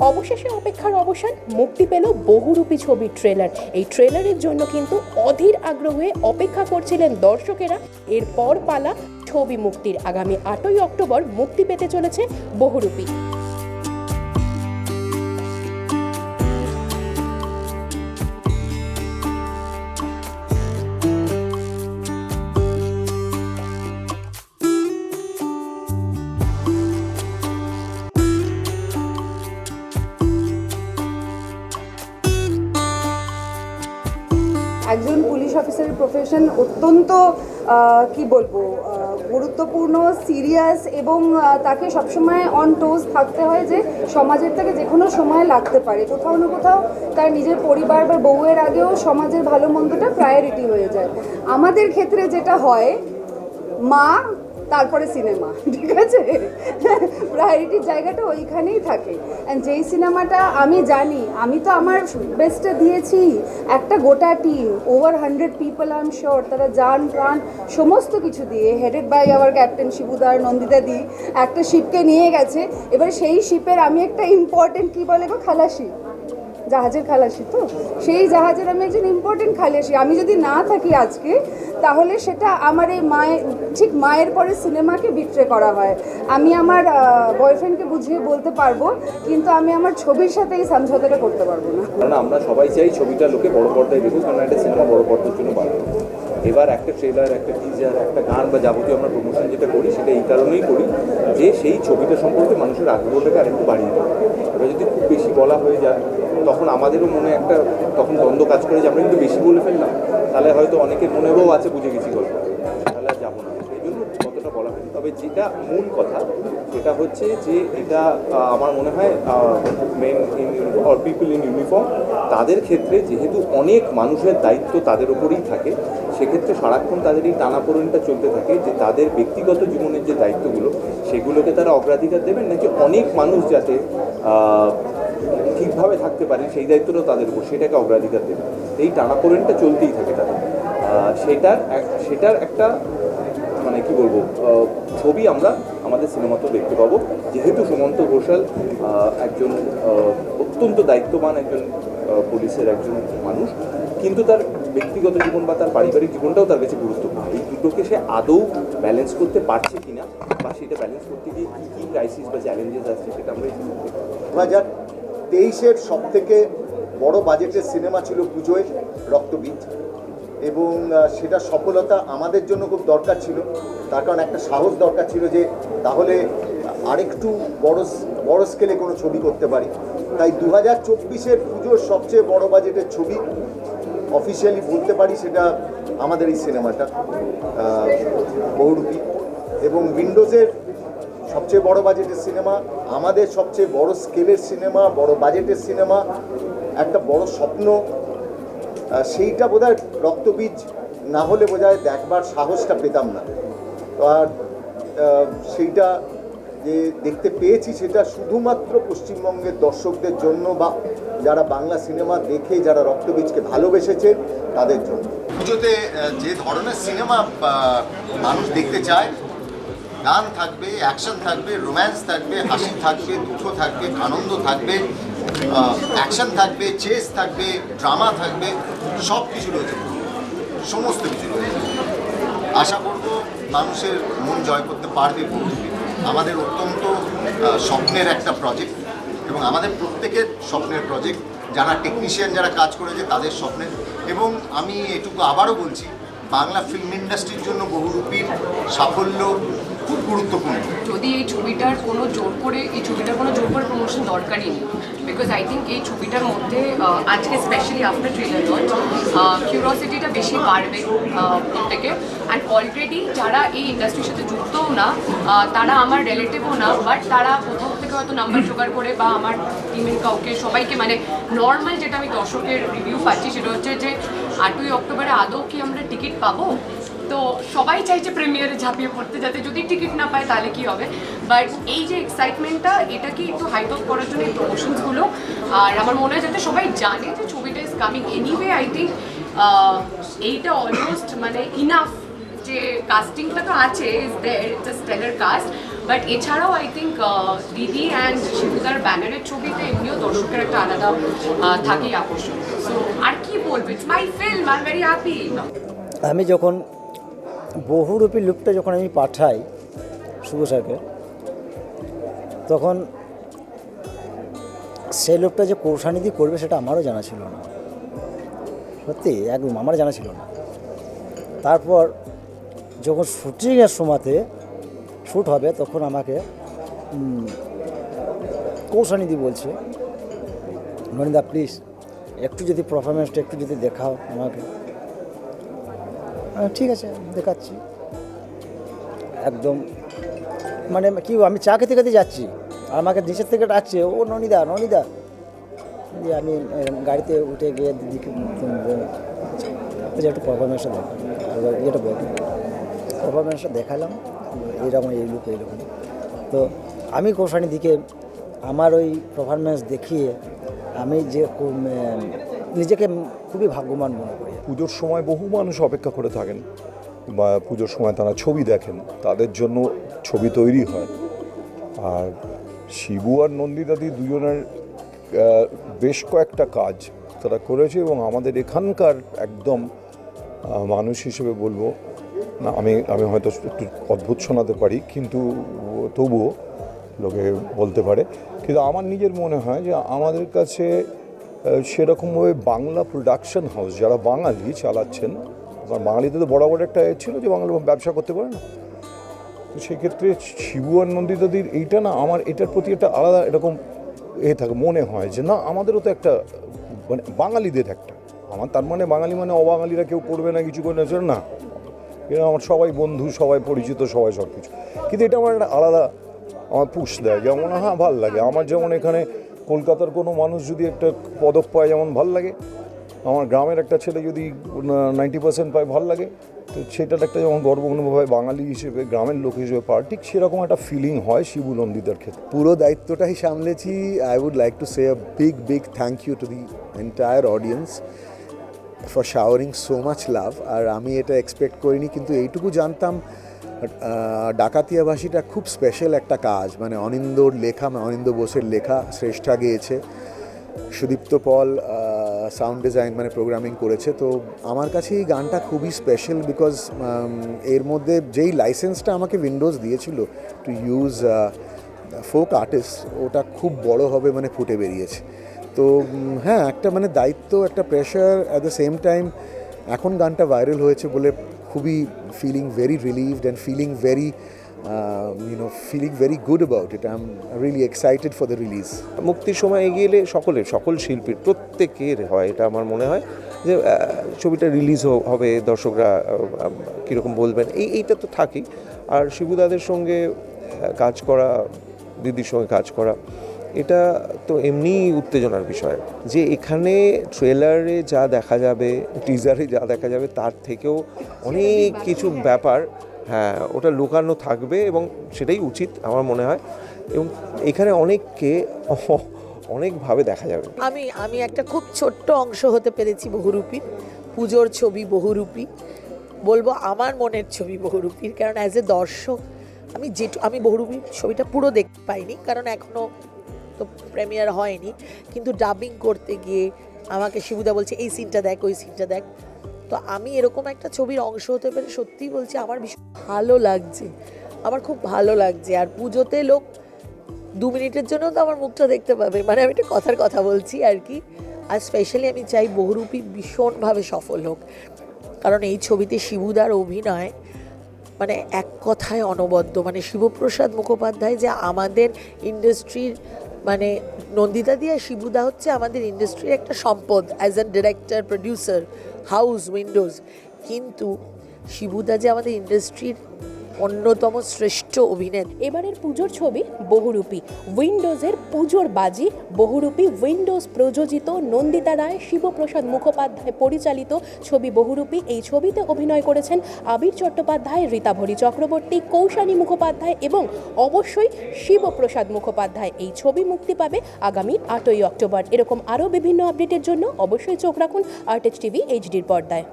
অবশেষে অপেক্ষার অবসান, মুক্তি পেল বহুরূপী ছবির ট্রেলার এই ট্রেলারের জন্য কিন্তু অধীর আগ্রহে অপেক্ষা করছিলেন দর্শকেরা। এরপর পালা ছবি মুক্তির। আগামী আটই অক্টোবর মুক্তি পেতে চলেছে বহুরূপী। প্রফেশন অত্যন্ত কি বলব গুরুত্বপূর্ণ সিরিয়াস এবং তাকে সবসময় অন টোজ থাকতে হয় যে সমাজের থেকে যে কোনো সময় লাগতে পারে। কোথাও না কোথাও তার নিজের পরিবার বা বউয়ের আগেও সমাজের ভালো মন্দটা প্রায়োরিটি হয়ে যায়। আমাদের ক্ষেত্রে যেটা হয়, মা তারপরে সিনেমা, ঠিক আছে? প্রায়োরিটির জায়গাটা ওইখানেই থাকে। অ্যান্ড যেই সিনেমাটা আমি জানি, আমি তো আমার বেস্টটা দিয়েছি। একটা গোটা team over hundred people I am sure তারা যান, প্রাণ, সমস্ত কিছু দিয়ে হেডেড বাই আওয়ার ক্যাপ্টেন শিবুদার নন্দিতা দি, একটা শিপকে নিয়ে গেছে। এবার সেই শিপের আমি একটা ইম্পর্টেন্ট কী বলে গো? খালাসি। জাহাজের খালাসি তো? সেই জাহাজের আমি একজন ইম্পর্টেন্ট খালাসি। আমি যদি না থাকি আজকে, তাহলে সেটা আমার এই মায়ের ঠিক মায়ের পরে সিনেমাকে বিট্রে করা হয়। আমি আমার বয়ফ্রেন্ডকে বুঝিয়ে বলতে পারব, কিন্তু আমি আমার ছবির সাথে এই সমঝোতাটা করতে পারব না। আমরা সবাই চাই ছবিটা লোকে বড় পর্দায় দেখুক কারণ একটা সিনেমা বড় পর্দার জন্য বানানো এবার একটা ট্রেলার একটা টিজার একটা গান বা যাবতীয় আমরা প্রমোশন যেটা করি, সেটা এই কারণেই করি যে সেই ছবিটা সম্পর্কে মানুষের আগ্রহটাকে আরেকটু বাড়িয়ে দেবে এবার যদি খুব বেশি বলা হয়ে যায়, তখন আমাদেরও মনে একটা, তখন দ্বন্দ্ব কাজ করে যে আমরা কিন্তু বেশি বলে ফেললাম। তাহলে হয়তো অনেকের মনেরও আছে বুঝে গেছি গল্প তবে যেটা মূল কথা, সেটা হচ্ছে যে এটা আমার মনে হয় men in or people in uniform তাদের ক্ষেত্রে যেহেতু অনেক মানুষের দায়িত্ব তাদের ওপরেই থাকে, সেক্ষেত্রে সারাক্ষণ তাদের এই টানাপোড়েনটা চলতে থাকে যে তাদের ব্যক্তিগত জীবনের যে দায়িত্বগুলো, সেগুলোকে তারা অগ্রাধিকার দেবেন নাকি অনেক মানুষ যাতে ঠিকভাবে থাকতে পারে সেই দায়িত্বটাও তাদের উপর, সেটাকে অগ্রাধিকার দেবে এই টানাপোড়েনটা চলতেই থাকে তাদের। সেটার সেটার একটা মানে কি বলব ছবি আমরা আমাদের সিনেমাতেও দেখতে পাবো। যেহেতু সুমন্ত ঘোষাল একজন অত্যন্ত দায়িত্ববান একজন পুলিশের একজন মানুষ, কিন্তু তার ব্যক্তিগত জীবন বা তার পারিবারিক জীবনটাও তার কাছে গুরুত্বপূর্ণ। এই দুটোকে সে আদৌ ব্যালেন্স করতে পারছে কিনা বা সেটা ব্যালেন্স করতে গিয়ে কী কী ক্রাইসিস বা চ্যালেঞ্জেস আসছে সেটা আমরা। দু হাজার তেইশের সব থেকে বড় বাজেটের সিনেমা ছিল পুজোয় রক্তবীজ। এবং সেটা সফলতা আমাদের জন্য খুব দরকার ছিল। তার কারণ একটা সাহস দরকার ছিল যে, তাহলে আরেকটু বড় বড় স্কেলে কোনো ছবি করতে পারি। তাই দু হাজার চব্বিশের পুজোর সবচেয়ে বড় বাজেটের ছবি অফিসিয়ালি বলতে পারি সেটা আমাদের এই সিনেমাটা বহুরূপী। এবং উইন্ডোজের সবচেয়ে বড় বাজেটের সিনেমা আমাদের সবচেয়ে বড় স্কেলের সিনেমা বড় বাজেটের সিনেমা একটা বড় স্বপ্ন সেইটা বোধহয় রক্তবীজ না হলে বোধহয় দেখবার সাহসটা পেতাম না। তো আর সেইটা যে দেখতে পেয়েছি সেটা শুধুমাত্র পশ্চিমবঙ্গের দর্শকদের জন্য বা যারা বাংলা সিনেমা দেখে, যারা রক্তবীজকে ভালোবেসেছে, তাদের জন্য। পুজোতে যে ধরনের সিনেমা মানুষ দেখতে চায়, গান থাকবে, অ্যাকশন থাকবে, রোম্যান্স থাকবে, হাসি থাকবে, দুঃখ থাকবে, আনন্দ থাকবে অ্যাকশন থাকবে চেস থাকবে ড্রামা থাকবে, সব কিছু রয়েছে। সমস্ত কিছু রয়েছে। আশা করব মানুষের মন জয় করতে পারবে আমাদের অত্যন্ত স্বপ্নের একটা প্রজেক্ট এবং আমাদের প্রত্যেকের স্বপ্নের প্রজেক্ট যারা টেকনিশিয়ান যারা কাজ করেছে, তাদের স্বপ্নের। এবং আমি এটুকু আবারও বলছি, বাংলা ফিল্ম ইন্ডাস্ট্রির জন্য বহুরূপীর সাফল্য খুব গুরুত্বপূর্ণ। যদি এই ছবিটার কোনো জোর করে, এই ছবিটার কোনো জোর করে প্রমোশন দরকারই নেই। বিকজ আই থিঙ্ক এই ছবিটার মধ্যে আজকে স্পেশালি আফটার ট্রেলার লঞ্চ কিউরিয়াসিটিটা বেশি বাড়বে প্রত্যেকে। অ্যান্ড অলরেডি যারা এই ইন্ডাস্ট্রির সাথে যুক্তও না তারা আমার রিলেটিভও না বাট তারা কোথাও থেকে হয়তো নাম্বার জোগাড় করে বা আমার টিমের কাউকে, সবাইকে মানে নর্মাল যেটা আমি দর্শকের রিভিউ পাচ্ছি, সেটা হচ্ছে যে, আটই অক্টোবরে আদৌ কি আমরা টিকিট পাবো? তো সবাই চাইছে প্রিমিয়ারে ঝাঁপিয়ে পড়তে, যাতে যদি টিকিট না পায় তাহলে কি হবে? বাট এই যে এক্সাইটমেন্টটা এটাকে একটু হাইপ আপ করার জন্য এই প্রমোশনসগুলো আর আমার মনে হয় যাতে সবাই জানে যে ছবিটা is coming anyway I think এইটা অলমোস্ট মানে ইনাফ যে কাস্টিংটা তো আছে is there it's a stellar caste but এছাড়াও আই থিঙ্ক দিদি অ্যান্ড শিবুদার ব্যানারের ছবিতে এমনিও দর্শকের একটা আলাদা থাকেই আকর্ষণ। সো আর কি বলব? It's my film I very happy আমি যখন বহুরূপী লুকটা যখন আমি পাঠাই শুভ স্যারকে, তখন সেই লোকটা যে কৌশানিধি করবে সেটা আমারও জানা ছিল না। সত্যি, একদম আমার জানা ছিল না। তারপর যখন শুটিংয়ের সময়তে শ্যুট হবে, তখন আমাকে কৌশানিধি বলছে ননিদা প্লিজ একটু যদি পারফরমেন্সটা একটু যদি দেখাও আমাকে। ঠিক আছে, দেখাচ্ছি। একদম মানে কি আমি চা খেতে খেতে যাচ্ছি। আর আমাকে নিচের থেকে ডাকছে, ও ননিদা ননিদা। দিয়ে আমি গাড়িতে উঠে গিয়ে দিদিকে একটু পারফরমেন্সটা দেখাম এবার যেটা বল। পারফরমেন্সটা দেখালাম এইরকম এই লুক এইরকম তো আমি কৌশানি দিকে, আমার ওই পারফরমেন্স দেখিয়ে, আমি যে নিজেকে খুবই ভাগ্যবান মনে করি। পুজোর সময় বহু মানুষ অপেক্ষা করে থাকেন বা পুজোর সময় তারা ছবি দেখেন, তাদের জন্য ছবি তৈরি হয়। আর শিবু আর নন্দিতাদি দুজনের বেশ কয়েকটা কাজ তারা করেছে এবং আমাদের এখানকার একদম মানুষ হিসেবে বলব, না, আমি আমি হয়তো একটু অদ্ভুত শোনাতে পারি, কিন্তু তবুও লোকে বলতে পারে। কিন্তু আমার নিজের মনে হয় যে আমাদের কাছে সেরকমভাবে বাংলা প্রোডাকশন হাউস যারা বাঙালি চালাচ্ছেন কারণ বাঙালিদের তো বরাবর একটা ছিল যে বাংলা ব্যবসা করতে পারে না। তো সেক্ষেত্রে শিবু আর নন্দিতাদির এইটা না আমার এটার প্রতি একটা আলাদা এরকম এ থাকে, মনে হয় যে না, আমাদেরও তো একটা মানে বাঙালিদের একটা। আমার তার মানে বাঙালি মানে অবাঙালিরা কেউ করবে না, কিছু করে না এরা আমার সবাই বন্ধু, সবাই পরিচিত, সবাই সব কিছু কিন্তু এটা আমার একটা আলাদা আমার পুষ দেয়, যেমন হ্যাঁ ভালো লাগে। আমার যেমন এখানে কলকাতার কোনো মানুষ যদি একটা পদক পায়, যেমন ভালো লাগে। আমার গ্রামের একটা ছেলে যদি নাইনটি পার্সেন্ট পায়, ভালো লাগে। তো সেটার একটা যেমন গর্ব অনুভব হয়, বাঙালি হিসেবে, গ্রামের লোক হিসেবে পাওয়ার, ঠিক সেরকম একটা ফিলিং হয় শিবু নন্দিতার ক্ষেত্রে। পুরো দায়িত্বটাই সামলেছি। I would like to say big big thank you to the entire audience for showering so much love আর আমি এটা এক্সপেক্ট করিনি, কিন্তু এইটুকু জানতাম ডাকাতিয়াবাসীটা খুব স্পেশাল একটা কাজ। মানে অনিন্দর লেখা মানে অনিন্দ বোসের লেখা শ্রেষ্ঠা গেয়েছে। সুদীপ্ত পল সাউন্ড ডিজাইন মানে প্রোগ্রামিং করেছে। তো আমার কাছে এই গানটা খুবই স্পেশাল বিকজ এর মধ্যে যেই লাইসেন্সটা আমাকে উইন্ডোজ দিয়েছিল টু ইউজ ফোক আর্টিস্ট ওটা খুব বড় হবে মানে ফুটে বেরিয়েছে। তো হ্যাঁ একটা মানে দায়িত্ব, একটা pressure at the same time এখন গানটা ভাইরাল হয়েছে বলে খুবই feeling very relieved and feeling very you know feeling very good about it I am really excited for the release মুক্তির সময় এগিয়ে এলে সকলের, সকল শিল্পীর, প্রত্যেকের হয়, এটা আমার মনে হয় যে ছবিটা রিলিজ হবে, দর্শকরা কীরকম বলবেন, এই, এইটা তো থাকেই। আর শিবুদাদের সঙ্গে কাজ করা, দিদির সঙ্গে কাজ করা এটা তো এমনিই উত্তেজনার বিষয়। যে এখানে ট্রেলারে যা দেখা যাবে, টিজারে যা দেখা যাবে, তার থেকেও অনেক কিছু ব্যাপার হ্যাঁ ওটা লুকানো থাকবে এবং সেটাই উচিত আমার মনে হয়। এবং এখানে অনেককে অনেকভাবে দেখা যাবে। আমি আমি একটা খুব ছোট্ট অংশ হতে পেরেছি বহুরূপী। পুজোর ছবি বহুরূপী। বলব আমার মনের ছবি বহুরূপীর, কারণ অ্যাজ এ দর্শক, আমি যেটু, আমি বহুরূপী ছবিটা পুরো দেখতে পাইনি। কারণ এখনও তো প্রেমিয়ার হয়নি। কিন্তু ডাবিং করতে গিয়ে আমাকে শিবুদা বলছে, এই সিনটা দেখ, ওই সিনটা দেখ। তো আমি এরকম একটা ছবির অংশ হতে পেরে সত্যিই বলছি, আমার ভীষণ ভালো লাগছে। আমার খুব ভালো লাগছে। আর পুজোতে লোক দু মিনিটের জন্য তো আমার মুখটা দেখতে পাবে। মানে আমি একটা কথার কথা বলছি আর কি। আর স্পেশালি আমি চাই বহুরূপী ভীষণভাবে সফল হোক। কারণ এই ছবিতে শিবুদার অভিনয় মানে এক কথায় অনবদ্য। মানে শিবপ্রসাদ মুখোপাধ্যায় যে আমাদের ইন্ডাস্ট্রির মানে নন্দিতা দিয়া শিবুদা হচ্ছে আমাদের ইন্ডাস্ট্রির একটা সম্পদ as an director producer house Windows কিন্তু শিবুদা যে আমাদের ইন্ডাস্ট্রির অন্যতম শ্রেষ্ঠ অভিনেতা। এবারের পুজোর ছবি বহুরূপী। উইন্ডোজের পুজোর বাজি বহুরূপী। উইন্ডোজ প্রযোজিত নন্দিতা রায়, শিবপ্রসাদ মুখোপাধ্যায় পরিচালিত ছবি বহুরূপী। এই ছবিতে অভিনয় করেছেন আবির চট্টোপাধ্যায়, রীতাভরি চক্রবর্তী, কৌশানী মুখোপাধ্যায় এবং অবশ্যই শিবপ্রসাদ মুখোপাধ্যায়। এই ছবি মুক্তি পাবে আগামী আটই অক্টোবর। এরকম আরও বিভিন্ন আপডেটের জন্য অবশ্যই চোখ রাখুন আর্টেজ টিভি এইচডির পর্দায়।